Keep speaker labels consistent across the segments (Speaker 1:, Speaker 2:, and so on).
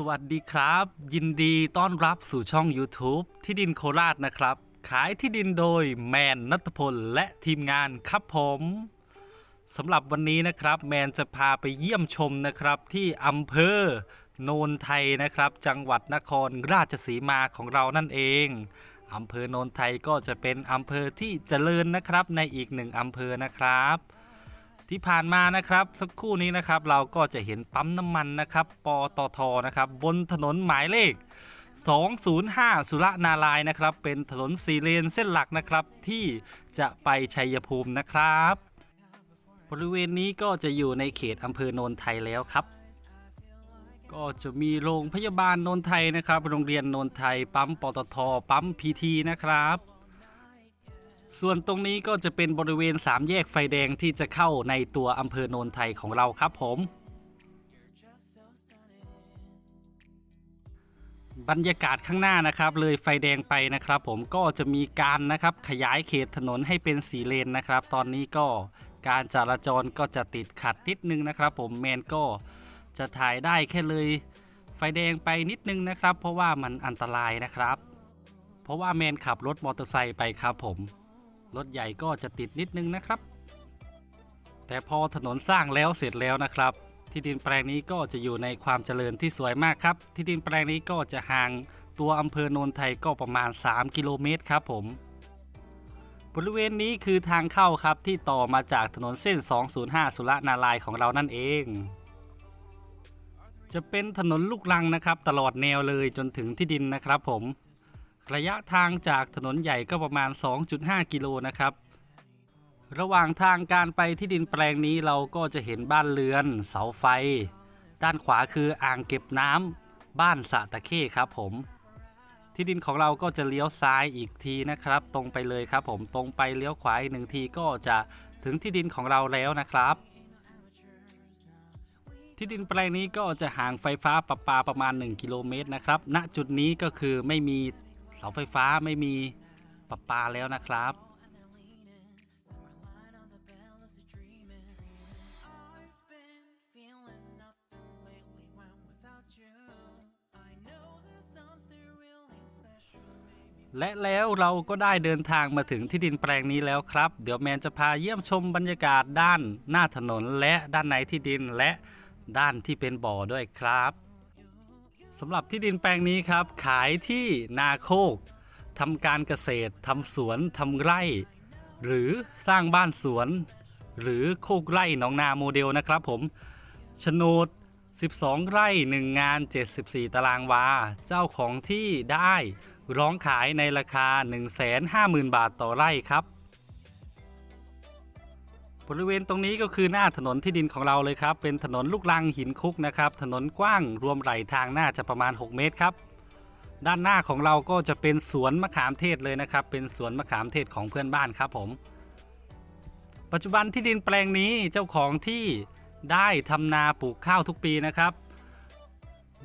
Speaker 1: สวัสดีครับ ยินดีต้อนรับสู่ช่อง YouTube ที่ดินโคราชนะครับ ขายที่ดินโดยแมนนัทพลและทีมงานครับผมสำหรับวันนี้นะครับ แมนจะพาไปเยี่ยมชมนะครับที่อำเภอโนนไทยนะครับ จังหวัดนครราชสีมาของเรานั่นเองอำเภอโนนไทยก็จะเป็นอำเภอที่เจริญนะครับในอีกหนึ่งอำเภอนะครับ ที่ผ่านมานะครับสักครู่นี้นะครับเราก็จะเห็นปั๊มน้ำมันนะครับปตทนะครับบนถนนหมายเลข 205 สุรนารายนะครับ เป็นถนนสี่เลนเส้นหลักนะครับ ที่จะไปชัยภูมินะครับ บริเวณนี้ก็จะอยู่ในเขตอำเภอโนนไทยแล้วครับ ก็จะมีโรงพยาบาลโนนไทยนะครับ โรงเรียนโนนไทย ปั๊มปตท ปั๊มพีทีนะครับ ส่วนตรงนี้ก็จะเป็นบริเวณสามแยกไฟแดงที่จะเข้าในตัวอำเภอโนนไทยของเราครับผม บรรยากาศข้างหน้านะครับ เลยไฟแดงไปนะครับ ผมก็จะมีการนะครับขยายเขตถนนให้เป็นสีเลนนะครับ ตอนนี้ก็การจราจรก็จะติดขัดนิดนึงนะครับ ผมแมนก็จะถ่ายได้แค่เลยไฟแดงไปนิดนึงนะครับ เพราะว่ามันอันตรายนะครับ เพราะว่าแมนขับรถมอเตอร์ไซค์ไปครับผม รถใหญ่ก็จะติดนิดนึงนะครับ แต่พอถนนสร้างแล้วเสร็จแล้วนะครับ ที่ดินแปลงนี้ก็จะอยู่ในความเจริญที่สวยมากครับ ที่ดินแปลงนี้ก็จะห่างตัวอำเภอโนนไทยก็ประมาณ 3 กิโลเมตรครับผมบริเวณนี้คือทางเข้าครับที่ต่อมาจากถนนเส้น 205 สุรนารายของเรานั่นเอง จะเป็นถนนลูกรังนะครับ ตลอดแนวเลยจนถึงที่ดินนะครับผม ระยะทางจากถนนใหญ่ก็ประมาณ 2.5 กิโลนะครับ ระหว่างทางการไปที่ดินแปลงนี้เราก็จะเห็นบ้านเรือน เสาไฟ ด้านขวาคืออ่างเก็บน้ำบ้านสะตะเข้ครับผม ที่ดินของเราก็จะเลี้ยวซ้ายอีกทีนะครับ ตรงไปเลยครับผมตรงไปเลี้ยวขวาอีกหนึ่งทีก็จะถึงที่ดินของเราแล้วนะครับที่ดินแปลงนี้ก็จะห่างไฟฟ้าประปาประมาณ 1 กิโลเมตรนะครับ ณ จุดนี้ก็คือไม่มี เสาไฟฟ้าไม่มีประปาแล้วนะครับ และแล้วเราก็ได้เดินทางมาถึงที่ดินแปลงนี้แล้วครับ เดี๋ยวแมนจะพาเยี่ยมชมบรรยากาศด้านหน้าถนนและด้านในที่ดินและด้านที่เป็นบ่อด้วยครับ สำหรับที่ดินแปลงนี้ครับ ขายที่นาโคกทำการเกษตรทำสวนทำไร่ หรือสร้างบ้านสวน หรือโคกไร่หนองนาโมเดลนะครับผมโฉนด 12 ไร่ 1 งาน 74 ตารางวา เจ้าของที่ได้ร้องขายในราคา 150,000 บาทต่อไร่ครับ บริเวณตรงนี้ก็คือหน้าถนนที่ดินของเราเลยครับ เป็นถนนลูกรังหินคุกนะครับ ถนนกว้างรวมไหลทางหน้าจะประมาณ 6 เมตรครับ ด้านหน้าของเราก็จะเป็นสวนมะขามเทศเลยนะครับ เป็นสวนมะขามเทศของเพื่อนบ้านครับผม ปัจจุบันที่ดินแปลงนี้เจ้าของที่ได้ทำนาปลูกข้าวทุกปีนะครับ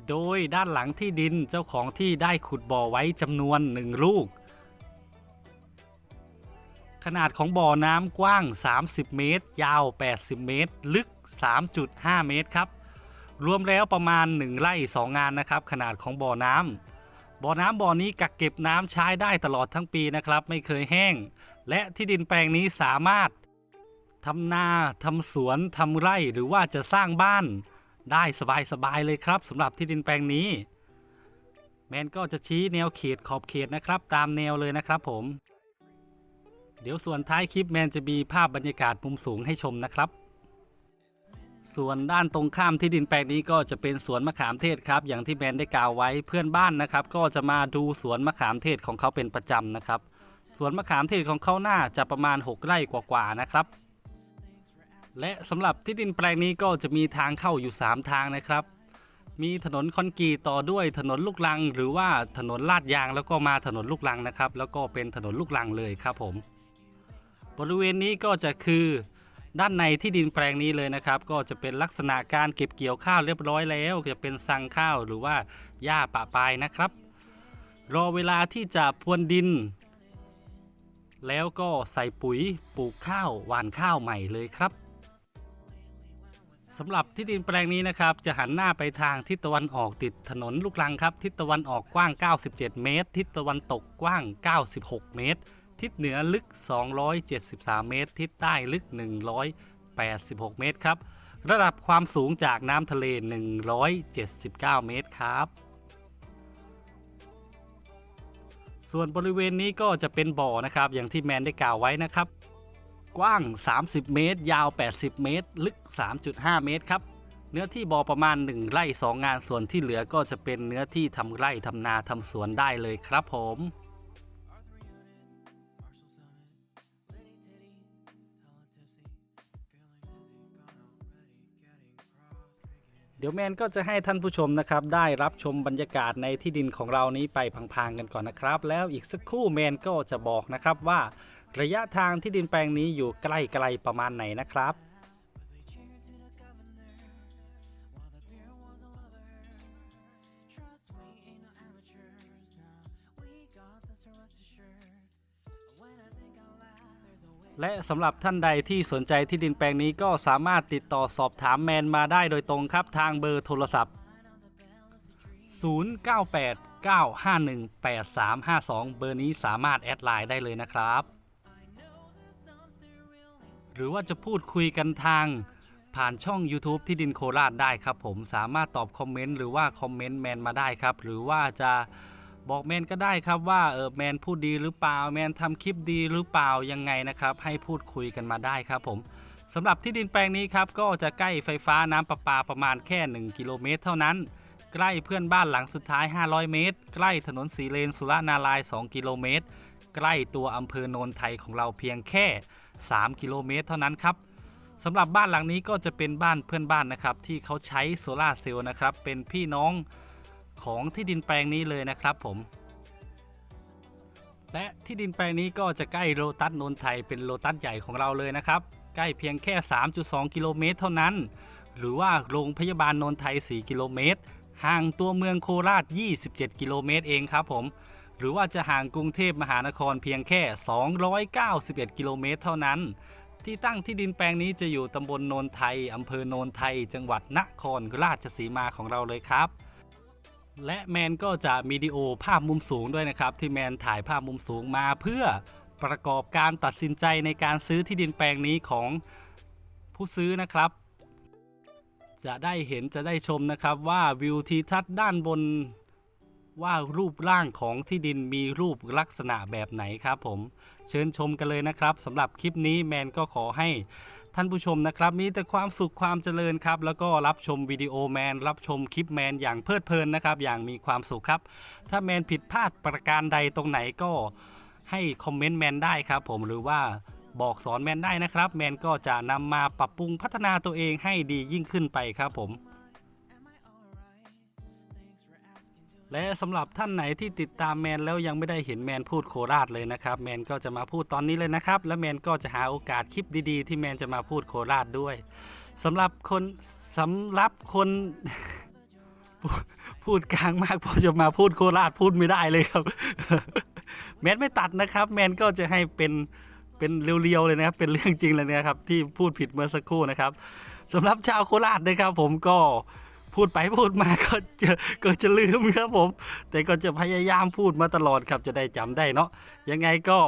Speaker 1: โดยด้านหลังที่ดินเจ้าของที่ได้ขุดบ่อไว้จำนวนหนึ่งลูก ขนาดของบ่อน้ำกว้าง 30 เมตร ยาว 80 เมตร ลึก 3.5 เมตรครับ รวมแล้วประมาณ 1 ไร่ 2 งานนะครับ ขนาดของบ่อน้ำบ่อน้ำบ่อนี้กักเก็บน้ำใช้ได้ตลอดทั้งปีนะครับ ไม่เคยแห้ง และที่ดินแปลงนี้สามารถทำนาทำสวนทำไร่หรือว่าจะสร้างบ้านได้สบายๆเลยครับสำหรับที่ดินแปลงนี้ แมนก็จะชี้แนวเขตขอบเขตนะครับ ตามแนวเลยนะครับผม เดี๋ยวส่วนท้ายคลิปแมนจะมีภาพบรรยากาศมุมสูงให้ชมนะครับ ส่วนด้านตรงข้ามที่ดินแปลงนี้ก็จะเป็นสวนมะขามเทศครับ อย่างที่แมนได้กล่าวไว้เพื่อนบ้านนะครับ ก็จะมาดูสวนมะขามเทศของเขาเป็นประจำนะครับ สวนมะขามเทศของเขาหน่าจะประมาณ 6 ไร่กว่าๆนะครับ และสำหรับที่ดินแปลงนี้ก็จะมีทางเข้าอยู่ 3 ทางนะครับมีถนนคอนกรีตต่อด้วยถนนลูกรัง หรือว่าถนนลาดยางแล้วก็มาถนนลูกรังนะครับ แล้วก็เป็นถนนลูกรังเลยครับผม บริเวณนี้ก็จะคือด้านในที่ดินแปลงนี้เลยนะครับ ก็จะเป็นลักษณะการเก็บเกี่ยวข้าวเรียบร้อยแล้วจะเป็นสังข้าวหรือว่าหญ้าปะปายนะครับ รอเวลาที่จะพรวนดิน แล้วก็ใส่ปุ๋ยปลูกข้าวหว่านข้าวใหม่เลยครับสำหรับที่ดินแปลงนี้นะครับ จะหันหน้าไปทางทิศตะวันออกติดถนนลูกรังครับ ทิศตะวันออกกว้าง 97 เมตร ทิศตะวันตกกว้าง 96 เมตร ทิศเหนือลึก 273 เมตร ทิศใต้ลึก 186 เมตรครับ ระดับความสูงจากน้ำทะเล 179 เมตรครับ ส่วนบริเวณนี้ก็จะเป็นบ่อนะครับ อย่างที่แมนได้กล่าวไว้นะครับ กว้าง 30 เมตร ยาว 80 เมตร ลึก 3.5 เมตรครับเนื้อที่บ่อประมาณ 1 ไร่ 2 งานส่วนที่เหลือก็จะเป็นเนื้อที่ทำไร่ทำนาทำสวนได้เลยครับผม เดี๋ยวแมนก็จะให้ท่านผู้ชมนะครับได้รับชมบรรยากาศในที่ดินของเรานี้ไปพังๆกันก่อนนะครับ แล้วอีกสักครู่แมนก็จะบอกนะครับว่า ระยะทางที่ดินแปลงนี้อยู่ใกล้ๆประมาณไหนนะครับ และสำหรับท่านใดที่สนใจที่ดินแปลงนี้ก็สามารถติดต่อสอบถามแมนมาได้โดยตรงครับทางเบอร์โทรศัพท์ 098 951 8352 เบอร์นี้สามารถแอดไลน์ได้เลยนะครับ หรือว่าจะพูดคุยกันทางผ่านช่อง YouTube ที่ดินโคราชได้ครับผมสามารถตอบคอมเมนต์หรือว่าคอมเมนต์แมนมาได้ครับ หรือว่าจะ บอกแมนก็ได้ครับว่าเออแมนพูดดีหรือเปล่าแมนทำคลิปดีหรือเปล่ายังไงนะครับ ให้พูดคุยกันมาได้ครับผมสำหรับที่ดินแปลงนี้ครับก็จะใกล้ไฟฟ้าน้ำประปาประมาณแค่ 1 กิโลเมตร เท่านั้น ใกล้เพื่อนบ้านหลังสุดท้าย 500 เมตร ใกล้ถนนสีเลนสุรนาราย 2 กิโลเมตร ใกล้ตัวอำเภอโนนไทยของเราเพียงแค่ 3 กิโลเมตร เท่านั้นครับสำหรับบ้านหลังนี้ก็จะเป็นบ้านเพื่อนบ้านนะครับที่เขาใช้โซลาร์เซลล์นะครับเป็นพี่น้อง ของที่ดินแปลงนี้เลยนะครับผม และที่ดินแปลงนี้ก็จะใกล้โลตัสนนไทยเป็นโลตัสใหญ่ของเราเลยนะครับ ใกล้เพียงแค่ 3.2 กิโลเมตรเท่านั้น หรือว่าโรงพยาบาลนนไทย 4 กิโลเมตร ห่างตัวเมืองโคราช 27 กิโลเมตรเองครับผมหรือว่าจะห่างกรุงเทพมหานครเพียงแค่ 291 กิโลเมตรเท่านั้น ที่ตั้งที่ดินแปลงนี้จะอยู่ตำบลโนนไทย อำเภอโนนไทย จังหวัดนครราชสีมาของเราเลยครับ และแมนก็จะมีดีโอภาพมุมสูงด้วยนะครับ ที่แมนถ่ายภาพมุมสูงมาเพื่อประกอบการตัดสินใจในการซื้อที่ดินแปลงนี้ของผู้ซื้อนะครับ จะได้เห็นจะได้ชมนะครับว่าวิวทิวทัศน์ด้านบนว่ารูปร่างของที่ดินมีรูปลักษณะแบบไหนครับผม เชิญชมกันเลยนะครับสำหรับคลิปนี้แมนก็ขอให้ ท่านผู้ชมนะครับ มีแต่ความสุขความเจริญครับ แล้วก็รับชมวิดีโอแมน รับชมคลิปแมนอย่างเพลิดเพลินนะครับ อย่างมีความสุขครับ ถ้าแมนผิดพลาดประการใดตรงไหนก็ให้คอมเมนต์แมนได้ครับผมหรือว่าบอกสอนแมนได้นะครับ แมนก็จะนำมาปรับปรุงพัฒนาตัวเองให้ดียิ่งขึ้นไปครับผม และสำหรับท่านไหนที่ติดตามแมนแล้วยังไม่ได้เห็นแมนพูดโคราชเลยนะครับ แมนก็จะมาพูดตอนนี้เลยนะครับ และแมนก็จะหาโอกาสคลิปดีๆ ที่แมนจะมาพูดโคราชด้วยสำหรับคนสำหรับคนพูดกลางมากพอจะมาพูดโคราชพูดไม่ได้เลยครับ แมนไม่ตัดนะครับ แมนก็จะให้เป็นเป็นเรียวๆเลยนะครับ เป็นเรื่องจริงเลยนะครับที่พูดผิดเมื่อสักครู่นะครับสำหรับชาวโคราชนะครับ ผมก็ พูดไปพูดมาก็จะก็จะลืมครับผม แต่ก็จะพยายามพูดมาตลอดครับจะได้จำได้เนาะยังไงก็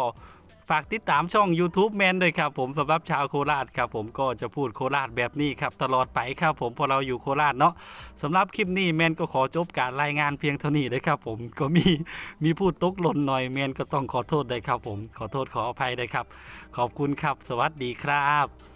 Speaker 1: ฝากติดตามช่อง YouTube แมนด้วยครับผมสำหรับชาวโคราชครับผมก็จะพูดโคราชแบบนี้ครับตลอดไปครับผมพอเราอยู่โคราชเนาะสำหรับคลิปนี้แมนก็ขอจบการรายงานเพียงเท่านี้เลยครับผมก็มีมีพูดตกหล่นหน่อยแมนก็ต้องขอโทษด้วยครับผมขอโทษขออภัยด้วยครับ ขอบคุณครับ สวัสดีครับ